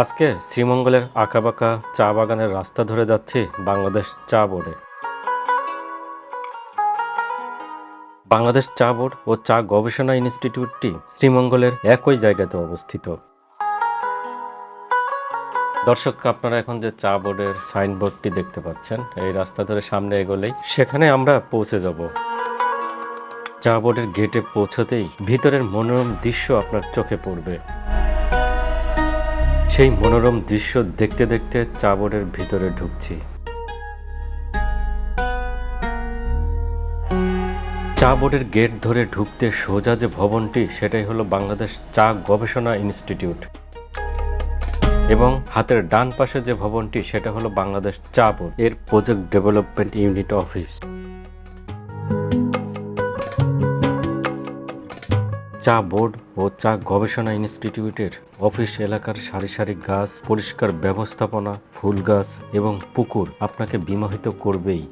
আজকে শ্রীমঙ্গলের আঁকাবাঁকা চা বাগানের রাস্তা ধরে যাচ্ছি বাংলাদেশ চা বোর্ডে। বাংলাদেশ চা বোর্ড ও চা গবেষণা ইনস্টিটিউটটি শ্রীমঙ্গলের একই জায়গাতে অবস্থিত। দর্শক, আপনারা এখন যে চা বোর্ডের সাইনবোর্ডটি দেখতে পাচ্ছেন, এই রাস্তা ধরে সামনে এগোলেই সেখানে আমরা পৌঁছে যাব। চা বোর্ডের গেটে পৌঁছতেই ভিতরের মনোরম দৃশ্য আপনার চোখে পড়বে। সেই মনোরম দৃশ্য দেখতে দেখতে চা বোর্ডের ভিতরে ঢুকছি। চা বোর্ডের গেট ধরে ঢুকতে সোজা যে ভবনটি, সেটাই হলো বাংলাদেশ চা গবেষণা ইনস্টিটিউট। এবং হাতের ডান পাশে যে ভবনটি, সেটা হলো বাংলাদেশ চা বোর্ড এর প্রজেক্ট ডেভেলপমেন্ট ইউনিট অফিস। চা বোর্ড ও চা গবেষণা ইনস্টিটিউটের অফিস এলাকার সারি সারি গাছ, পরিষ্কার ব্যবস্থাপনা, ফুল গাছ এবং পুকুর আপনাকে বিমোহিত করবেই।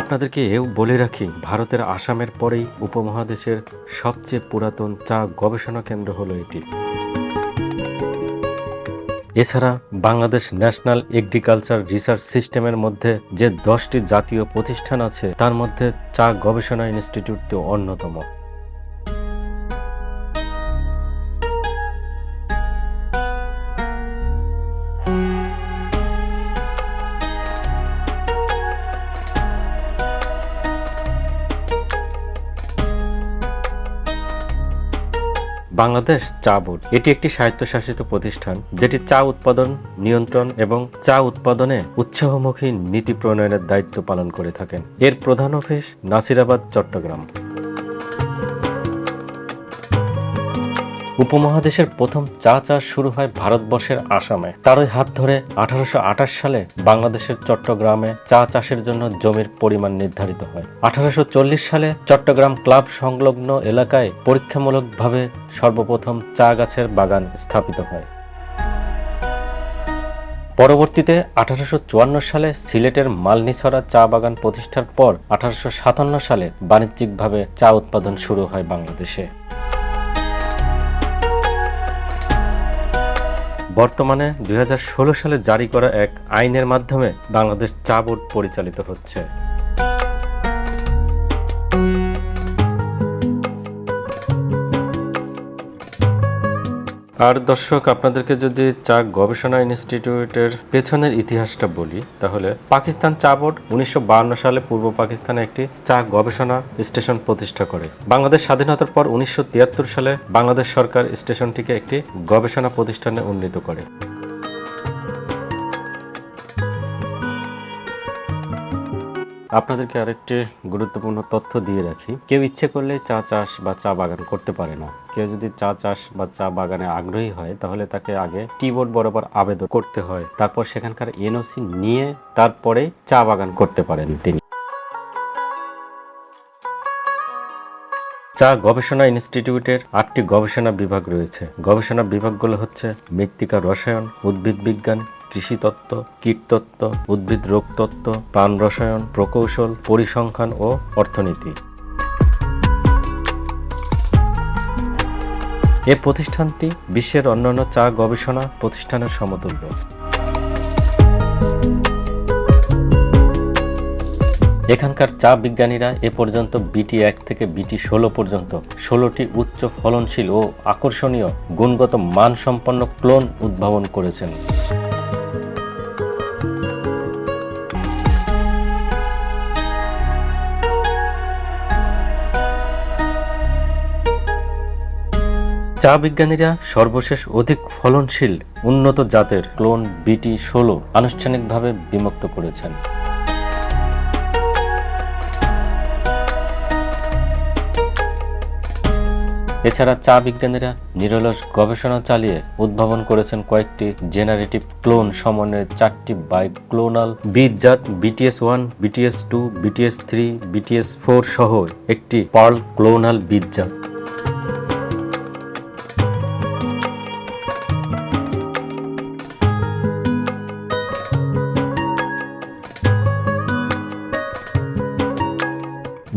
আপনাদেরকে এও বলে রাখি, ভারতের আসামের পরেই উপমহাদেশের সবচেয়ে পুরাতন চা গবেষণা কেন্দ্র হলো এটি। এছাড়া বাংলাদেশ ন্যাশনাল এগ্রিকালচার রিসার্চ সিস্টেমের মধ্যে যে দশটি জাতীয় প্রতিষ্ঠান আছে, তার মধ্যে চা গবেষণা ইনস্টিটিউটটি অন্যতম। বাংলাদেশ চা বোর্ড। এটি একটি স্বায়ত্তশাসিত প্রতিষ্ঠান, যেটি চা উৎপাদন, নিয়ন্ত্রণ এবং চা উৎপাদনে উৎসাহমুখী নীতি প্রণয়নের দায়িত্ব পালন করে থাকেন। এর প্রধান অফিস নাসিরাবাদ, চট্টগ্রাম। উপমহাদেশের প্রথম চা চাষ শুরু হয় ভারতবর্ষের আসামে। তারই হাত ধরে আঠারোশো আটাশ সালে বাংলাদেশের চট্টগ্রামে চা চাষের জন্য জমির পরিমাণ নির্ধারিত হয়। আঠারোশো চল্লিশ সালে চট্টগ্রাম ক্লাব সংলগ্ন এলাকায় পরীক্ষামূলকভাবে সর্বপ্রথম চা গাছের বাগান স্থাপিত হয়। পরবর্তীতে আঠারোশো চুয়ান্ন সালে সিলেটের মালনিছড়া চা বাগান প্রতিষ্ঠার পর আঠারোশো সাতান্ন সালে বাণিজ্যিকভাবে চা উৎপাদন শুরু হয় বাংলাদেশে। বর্তমানে দুই হাজার ষোলো সালে জারি করা এক আইনের মাধ্যমে বাংলাদেশ চা বোর্ড পরিচালিত হচ্ছে। আর দর্শক, আপনাদেরকে যদি চা গবেষণা ইনস্টিটিউটের পেছনের ইতিহাসটা বলি, তাহলে পাকিস্তান চা বোর্ড উনিশশো সালে পূর্ব পাকিস্তানে একটি চা গবেষণা স্টেশন প্রতিষ্ঠা করে। বাংলাদেশ স্বাধীনতার পর উনিশশো তিয়াত্তর সালে বাংলাদেশ সরকার স্টেশনটিকে একটি গবেষণা প্রতিষ্ঠানে উন্নীত করে। আপনাদেরকে আরেকটি গুরুত্বপূর্ণ তথ্য দিয়ে রাখি। কেউ ইচ্ছে করলে চা চাষ বা চা বাগান করতে পারে না। কেউ যদি চা চাষ বা চা বাগানে আগ্রহী হয়, তাহলে তাকে আগে টিবোর্ড বরাবর আবেদন করতে হয়। তারপর সেখানকার এনওসি নিয়ে তারপরে চা বাগান করতে পারেন তিনি। চা গবেষণা ইনস্টিটিউটের আটটি গবেষণা বিভাগ রয়েছে। গবেষণা বিভাগগুলো হচ্ছে মৃত্তিকা রসায়ন, উদ্ভিদ বিজ্ঞান কৃষিতত্ত্ব, কীটতত্ত্ব, উদ্ভিদ রোগতত্ত্ব, প্রাণ রসায়ন, প্রকৌশল, পরিসংখ্যান ও অর্থনীতি। এ প্রতিষ্ঠানটি বিশ্বের অন্যান্য চা গবেষণা প্রতিষ্ঠানের সমতুল্য। এখানকার চা বিজ্ঞানীরা এ পর্যন্ত বিটি এক থেকে বিটি ষোলো পর্যন্ত ষোলোটি উচ্চ ফলনশীল ও আকর্ষণীয় গুণগত মানসম্পন্ন ক্লোন উদ্ভাবন করেছেন। চা বিজ্ঞানীরা সর্বশেষ অধিক ফলনশীল উন্নত জাতের ক্লোন বিটি ষোলো আনুষ্ঠানিকভাবে বিমুক্ত করেছেন। এছাড়া চা বিজ্ঞানীরা নিরলস গবেষণা চালিয়ে উদ্ভাবন করেছেন কয়েকটি জেনারেটিভ ক্লোন সমন্বয়ে চারটি বাইক্লোনাল বীজজাত BTS one BTS two BTS three BTS four সহ একটি পার্ল ক্লোনাল বীজজাত।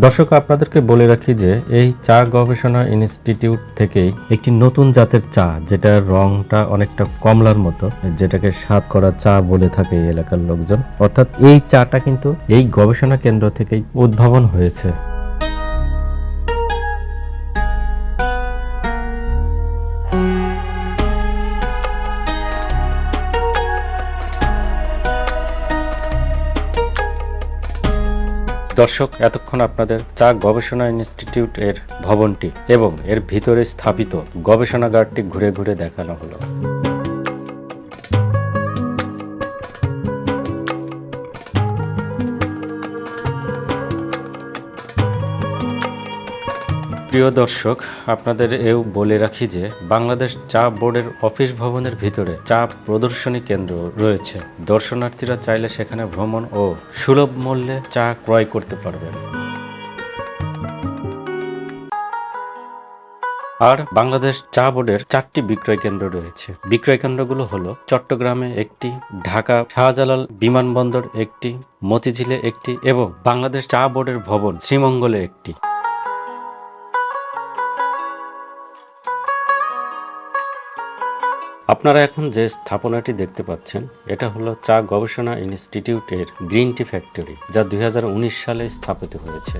দর্শক, আপনাদেরকে বলে রাখি যে এই চা গবেষণা ইনস্টিটিউট থেকেই একটি নতুন জাতের চা যেটা রংটা অনেকটা কমলার মতো, যেটাকে স্বাদ করা চা বলে থাকে এই এলাকার লোকজন। অর্থাৎ এই চাটা কিন্তু এই গবেষণা কেন্দ্র থেকেই উদ্ভাবন হয়েছে। দর্শক, এতক্ষণ আপনাদের চা গবেষণা ইনস্টিটিউট এর ভবনটি এবং এর ভিতরে স্থাপিত গবেষণাগারটি ঘুরে ঘুরে দেখানো হলো। প্রিয় দর্শক, আপনাদের এও বলে রাখি যে বাংলাদেশ চা বোর্ডের অফিস ভবনের ভিতরে চা প্রদর্শনী কেন্দ্র রয়েছে। দর্শনার্থীরা চাইলে সেখানে ভ্রমণ ও সুলভ মূল্যে চা ক্রয় করতে পারবেন। আর বাংলাদেশ চা বোর্ডের চারটি বিক্রয় কেন্দ্র রয়েছে। বিক্রয় কেন্দ্রগুলো হলো চট্টগ্রামে একটি, ঢাকা শাহজালাল বিমানবন্দর একটি, মতিঝিলে একটি এবং বাংলাদেশ চা বোর্ডের ভবন শ্রীমঙ্গলে একটি। আপনারা এখন যে স্থাপনাটি দেখতে পাচ্ছেন, এটা হলো চা গবেষণা ইনস্টিটিউটের গ্রিন টি ফ্যাক্টরি, যা দুই হাজার উনিশ সালে স্থাপিত হয়েছে।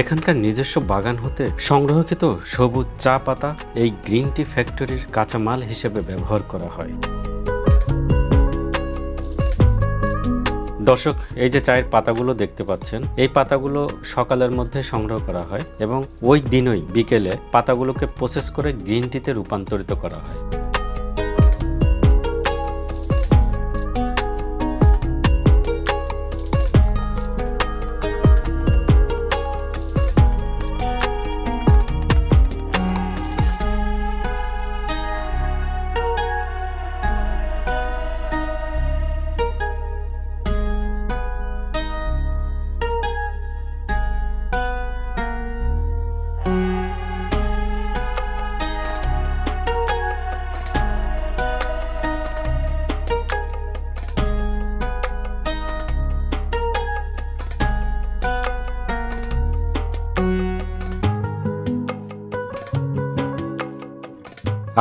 এখানকার নিজস্ব বাগান হতে সংগ্রহকৃত সবুজ চা পাতা এই গ্রিন টি ফ্যাক্টরির কাঁচামাল হিসেবে ব্যবহার করা হয়। দর্শক, এই যে চায়ের পাতাগুলো দেখতে পাচ্ছেন, এই পাতাগুলো সকালের মধ্যে সংগ্রহ করা হয় এবং ওই দিনই বিকেলে পাতাগুলোকে প্রসেস করে গ্রিন টিতে রূপান্তরিত করা হয়।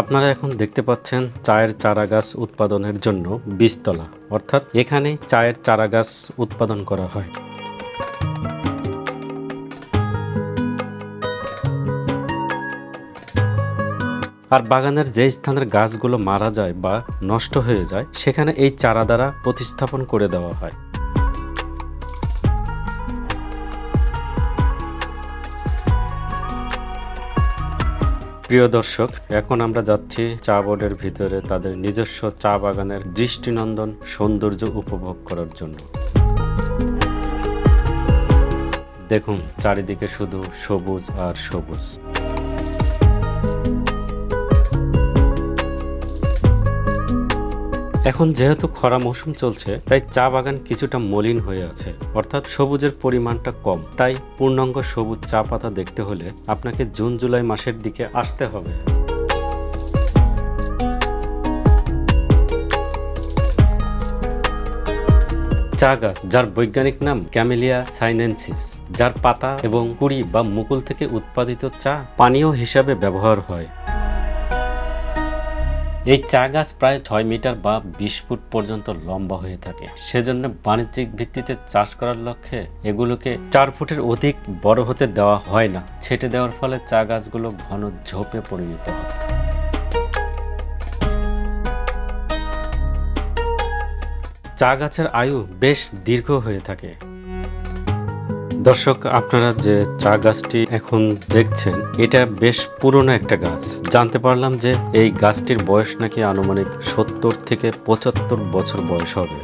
আপনারা এখন দেখতে পাচ্ছেন চায়ের চারা গাছ উৎপাদনের জন্য বীজতলা, অর্থাৎ এখানে চায়ের চারা গাছ উৎপাদন করা হয়। আর বাগানের যে স্থানের গাছগুলো মারা যায় বা নষ্ট হয়ে যায়, সেখানে এই চারা দ্বারা প্রতিস্থাপন করে দেওয়া হয়। প্রিয় দর্শক, এখন আমরা যাচ্ছি চা বোর্ডের ভিতরে তাদের নিজস্ব চা বাগানের দৃষ্টিনন্দন সৌন্দর্য উপভোগ করার জন্য। দেখুন, চারিদিকে শুধু সবুজ আর সবুজ। এখন যেহেতু খরা মৌসুম চলছে, তাই চা বাগান কিছুটা মলিন হয়ে আছে। অর্থাৎ সবুজের পরিমাণটা কম। তাই পূর্ণাঙ্গ সবুজ চা পাতা দেখতে হলে আপনাকে জুন, জুলাই মাসের দিকে আসতে হবে। চা গাছ, যার বৈজ্ঞানিক নাম ক্যামেলিয়া সাইনেন্সিস, যার পাতা এবং কুড়ি বা মুকুল থেকে উৎপাদিত চা পানীয় হিসাবে ব্যবহার হয়। এই চা গাছ প্রায় ছয় মিটার বা বিশ ফুট পর্যন্ত লম্বা হয়ে থাকে। সেজন্য বাণিজ্যিক ভিত্তিতে চাষ করার লক্ষ্যে এগুলোকে চার ফুটের অধিক বড় হতে দেওয়া হয় না। ছেটে দেওয়ার ফলে চা গাছগুলো ঘন ঝোপে পরিণত হয়। চা গাছের আয়ু বেশ দীর্ঘ হয়ে থাকে। দর্শক, আপনারা যে চা গাছটি এখন দেখছেন, এটা বেশ পুরনো একটা গাছ। জানতে পারলাম যে এই গাছটির বয়স নাকি আনুমানিক সত্তর থেকে পঁচাত্তর বছর বয়স হবে।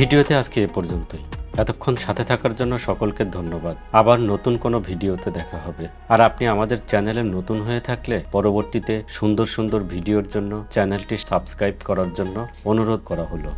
ভিডিওতে আজকে এ পর্যন্তই। এতক্ষণ সাথে থাকার জন্য সকলকে ধন্যবাদ। আবার নতুন কোনো ভিডিওতে দেখা হবে। আর আপনি আমাদের চ্যানেলে নতুন হয়ে থাকলে পরবর্তীতে সুন্দর সুন্দর ভিডিওর জন্য চ্যানেলটি সাবস্ক্রাইব করার জন্য অনুরোধ করা হলো।